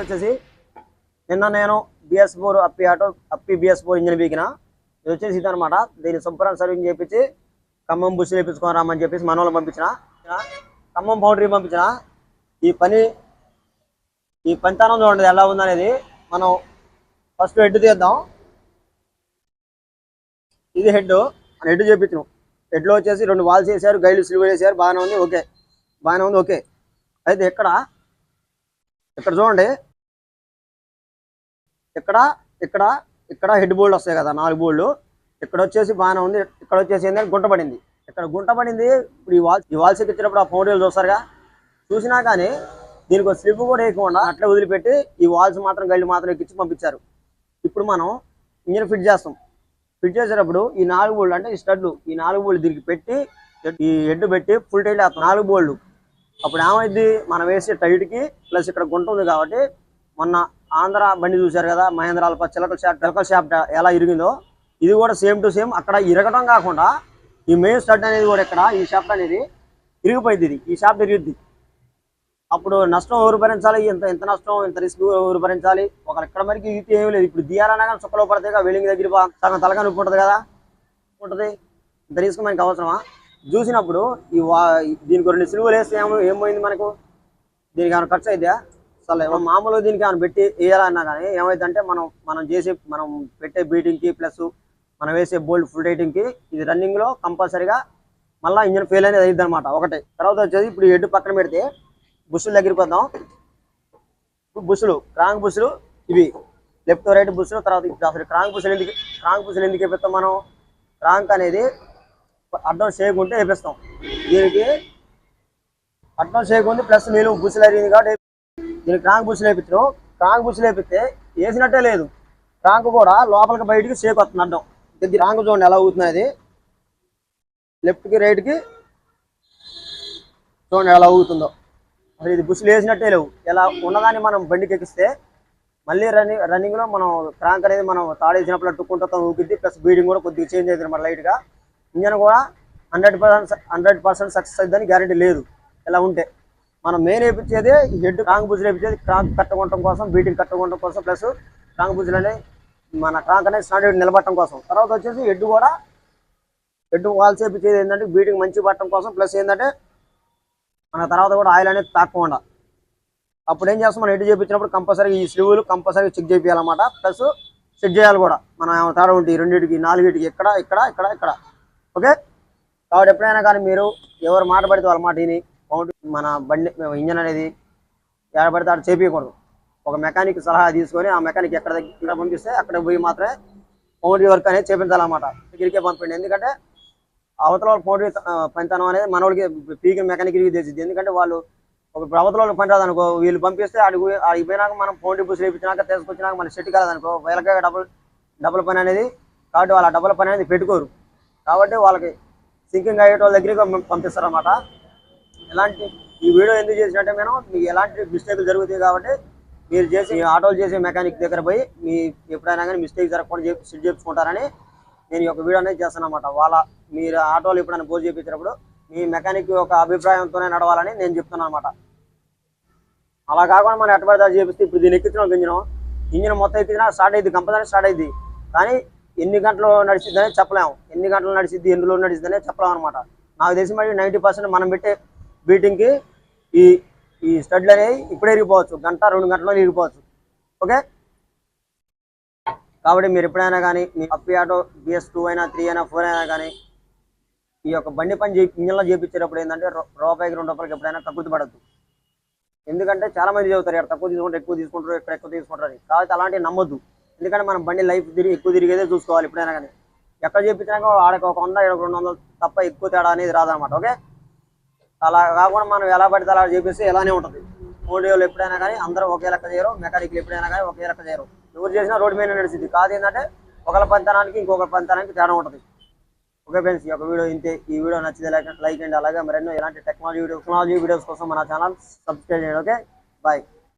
వచ్చేసి నిన్న నేను BS four Ape auto Ape BS four engine బీకిన. ఇది వచ్చేసి ఇది దీన్ని శుభ్రం సర్వింగ్ చేపించి ఖమ్మం బుష్ వేపించుకొని రమ్మని చెప్పేసి మన వాళ్ళు పంపించిన. ఖమ్మం బౌండరీ పంపించిన. ఈ పని ఈ పంచానం చూడండి ఎలా ఉందనేది మనం ఫస్ట్ హెడ్ తీద్దాం. ఇది హెడ్ మన హెడ్ చేపించినాం. హెడ్లో వచ్చేసి రెండు వాల్స్ వేసారు గైలు సిల్వర్ వేసారు బాగానే ఉంది ఓకే. బాగానే ఉంది ఓకే. అయితే ఇక్కడ ఇక్కడ చూడండి. ఇక్కడ ఇక్కడ ఇక్కడ హెడ్ బోల్డ్ వస్తాయి కదా నాలుగు బోల్డ్ ఇక్కడ వచ్చేసి బాగానే ఉంది ఇక్కడ వచ్చేసి ఏంటంటే గుంట పడింది. ఇక్కడ గుంట పడింది? ఇప్పుడు ఈ వాల్స్ ఈ వాల్స్ ఎక్కించినప్పుడు ఆ ఫోటోలు చూస్తారుగా? చూసినా కానీ దీనికి ఒక స్లిప్ కూడా వేయకుండా అట్లా వదిలిపెట్టి ఈ వాల్స్ మాత్రం గల్లి మాత్రం ఎక్కించి పంపించారు. ఇప్పుడు మనం ఇంజన్ ఫిట్ చేస్తాం. ఫిట్ చేసేటప్పుడు ఈ నాలుగు బోల్డ్ అంటే ఈ స్టడ్లు ఈ నాలుగు బోల్డ్ దీనికి పెట్టి ఈ హెడ్ పెట్టి ఫుల్ టైట్ నాలుగు బోల్డ్. అప్పుడు ఏమైంది? మనం వేసే టైట్కి ప్లస్ ఇక్కడ గుంట ఉంది కాబట్టి మొన్న ఆంధ్ర బండి చూశారు కదా మహేంద్రాల అల్ప చిలకల షాప్ చిలకల షాప్ ఎలా ఇరిగిందో ఇది కూడా సేమ్ టు సేమ్ అక్కడ ఇరగడం కాకుండా ఈ మెయిన్ స్టడ్ అనేది కూడా ఇక్కడ ఈ షాప్ అనేది ఇరిగిపోయింది ఇది. ఈ షాప్ ఇరిగిద్ది. అప్పుడు నష్టం ఎవరు భరించాలి? ఎంత ఎంత నష్టం ఎంత రిస్క్ ఎవరు భరించాలి? ఒక ఇక్కడ మరికి ఇది ఏమీ లేదు. ఇప్పుడు దియాలన్నా కానీ చుక్కలో పడతాయి వెల్లింగ్ దగ్గర బా- సగం తలగా నొప్పి ఉంటుంది కదా. ఉంటుంది ఇంత రిస్క్ మనకి అవసరమా? చూసినప్పుడు ఈ వా దీనికి రెండు సిలువలు వేస్తే ఏమో ఏమైంది మనకు? దీనికి ఏమైనా ఖర్చు అయితే అసలు మామూలుగా దీనికి ఏమైనా పెట్టి వేయాలన్నా కానీ ఏమైందంటే మనం మనం చేసే మనం పెట్టే బీటింగ్కి ప్లస్ మనం వేసే బోల్డ్ ఫుల్కి ఇది రన్నింగ్లో కంపల్సరీగా మళ్ళీ ఇంజన్ ఫెయిల్ అనేది అయ్యింది అనమాట ఒకటి. తర్వాత వచ్చేసి ఇప్పుడు ఎడ్డు పక్కన పెడితే బుస్సుల దగ్గరికి వద్దాం ఇప్పుడు బుస్సులు క్రాంగ్ బుస్సులు ఇవి లెఫ్ట్ రైట్ బుస్సులు తర్వాత ఇప్పుడు అసలు క్రాంక్ బుస్సులు ఎందుకు క్రాంక్ బుస్సులు ఎందుకు వేపిస్తాం మనం? క్రాంక్ అనేది అడ్డం చేయకుంటే వేపిస్తాం. దీనికి అడ్డం చేయకుంది ప్లస్ నీళ్ళు బుషులు అరిగింది కాబట్టి దీనికి క్రాంక్ బుషులు వేపించడం క్రాంక్ బుషులు వేపిస్తే వేసినట్టే లేదు. క్రాంక్ కూడా లోపలికి బయటికి షేక్ వస్తుంది అడ్డం. ఇది క్రాంక్ చూడండి ఎలా అవుతున్నది లెఫ్ట్కి రైట్కి చూడండి ఎలా అవుతుందో అసలు ఇది బుషులు వేసినట్టే లేవు. ఎలా ఉన్నదాన్ని మనం బండికి ఎక్కిస్తే మళ్ళీ రన్నింగ్ రన్నింగ్లో మనం క్రాంక్ అనేది మనం తాడేసినప్పుడు అట్టుకుంటూ ఊపిద్ది ప్లస్ బీడింగ్ కూడా కొద్దిగా చేంజ్ అవుతుంది అనమాట లైట్గా ఇంజన్ కూడా hundred percent hundred percent success అవుతుందని గ్యారంటీ లేదు. ఇలా ఉంటే మనం మెయిన్ వేయించేది హెడ్ క్రాంక్ బుజ్జులు వేయించేది క్రాంక్ కట్టుకోవడం కోసం బీటింగ్ కట్టుకోవడం కోసం ప్లస్ క్రాంక్ బుజ్జులు అనేది మన క్రాంక్ అనేది స్టాండర్డ్ నిలబడటం కోసం. తర్వాత వచ్చేసి హెడ్ కూడా హెడ్ వాల్స్ వేయించేది ఏంటంటే బీటింగ్ మంచి పట్టడం కోసం ప్లస్ ఏంటంటే మన తర్వాత కూడా ఆయిల్ అనేది తాకుండా అప్పుడు ఏం చేస్తాం మనం హెడ్ చేయించినప్పుడు కంపల్సరీ ఈ స్లీవులు కంపల్సరీ చెక్ చేయాలన్నమాట ప్లస్ చెక్ చేయాలి కూడా. మనం ఏమైనా తేడా ఉంటుంది రెండింటికి నాలుగింటికి ఇక్కడ ఇక్కడ ఇక్కడ ఇక్కడ. ఓకే కాబట్టి ఎప్పుడైనా కానీ మీరు ఎవరు మాట పడితే వాళ్ళ మాట విని మన బండి ఇంజన్ అనేది ఎక్కడ పడితే అక్కడ చేపించకూడదు ఒక మెకానిక్ సలహా తీసుకొని ఆ మెకానిక్ ఎక్కడ దగ్గర పంపిస్తే అక్కడ పోయి మాత్రమే పౌండరీ వర్క్ అనేది చేపించాలన్నమాట. దగ్గరికే పంపండి. ఎందుకంటే అవతల వాళ్ళు పౌండరీ పనితనం అనేది మనోడికి పీకిన మెకానిక్కి తెలిసింది ఎందుకంటే వాళ్ళు ఒక ప్రభుత్వంలో పని రాదనుకో వీళ్ళు పంపిస్తే అడుగు అయిపోయినాక మనం ఫోన్ బుస్ వేయించినాక తీసుకొచ్చినాక మన సెట్ కాదనుకో వీళ్ళకే డబుల్ డబుల్ పని అనేది కాబట్టి వాళ్ళ డబుల్ పని అనేది పెట్టుకోరు. కాబట్టి వాళ్ళకి సింకింగ్ అయ్యే వాళ్ళ దగ్గరికి పంపిస్తారు అనమాట ఎలాంటి ఈ వీడియో ఎందుకు చేసినట్టే మేము మీకు ఎలాంటి మిస్టేక్లు జరుగుతాయి కాబట్టి మీరు చేసి ఆటోలు చేసే మెకానిక్ దగ్గర పోయి మీ ఎప్పుడైనా కానీ మిస్టేక్ జరగకుండా సెట్ చేసుకుంటారని నేను ఈ యొక్క వీడియో అనేది చేస్తాను అనమాట వాళ్ళ మీరు ఆటోలు ఎప్పుడైనా పోజు చేయించినప్పుడు మీ మెకానిక్ యొక్క అభిప్రాయంతోనే నడవాలని నేను చెప్తున్నాను అనమాట అలా కాకుండా మనం ఎట్టబడితే అది చేపిస్తే ఇప్పుడు దీన్ని ఎక్కించిన ఇంజిన్ ఇంజిన్ మొత్తం ఎక్కించినా స్టార్ట్ అయింది కంపల్సరీ స్టార్ట్ అయింది కానీ ఎన్ని గంటలు నడిచిద్దని చెప్పలేము. ఎన్ని గంటలు నడిచిద్ది ఎన్ని రోజులు నడిచిద్దని చెప్పలేము అనమాట నాకు తెలిసి మరి నైంటీ పర్సెంట్ మనం పెట్టే బీటింగ్కి ఈ ఈ స్టడ్లు అనేవి ఇప్పుడే ఇరిగిపోవచ్చు. గంట రెండు గంటల్లో ఇరిగిపోవచ్చు. ఓకే? కాబట్టి మీరు ఎప్పుడైనా కానీ మీ అప్పి ఆటో బిఎస్ టూ అయినా త్రీ అయినా ఫోర్ అయినా కానీ ఈ యొక్క బండి పని చేయి ఇంజన్లో చేపించేటప్పుడు ఏంటంటే రూపాయికి రెండు రూపాయలకి ఎప్పుడైనా తక్కువ పడద్దు. ఎందుకంటే చాలా మంది చదువుతారు ఇక్కడ తక్కువ తీసుకుంటారు ఎక్కువ తీసుకుంటారు ఇక్కడ ఎక్కువ తీసుకుంటారు కాబట్టి అలాంటివి నమ్మొద్దు. ఎందుకంటే మనం బండి లైఫ్ తిరిగి ఎక్కువ తిరిగేదే చూసుకోవాలి ఎప్పుడైనా కానీ. ఎక్కడ చేపించినాక ఆడకి ఒక వంద ఇక్కడ రెండు వందలు తప్ప ఎక్కువ తేడా అనేది రాదనమాట ఓకే? అలా కాకుండా మనం ఎలా పడితే అలా చేపిస్తే ఎలానే ఉంటుంది. మోడీలు ఎప్పుడైనా కానీ అందరూ ఒకే లెక్క చేయరు మెకానిక్లు ఎప్పుడైనా కానీ ఒకే లెక్క చేయరు. ఎవరు చేసినా రోడ్డు మీద నడిచింది కాదు ఏంటంటే ఒకళ్ళ పంతనానికి ఇంకొకరి పంతనానికి తేడా ఉంటుంది. ఓకే ఫ్రెండ్స్ ఈ యొక్క వీడియో ఇంతే. ఈ వీడియో నచ్చితే లైక్ లైక్ అండ్ అలాగే మరెన్నో ఎలాంటి టెక్నాలజీ వీడియో టెక్నాలజీ వీడియోస్ కోసం మన ఛానల్ సబ్స్క్రైబ్ చేయండి ఓకే? బాయ్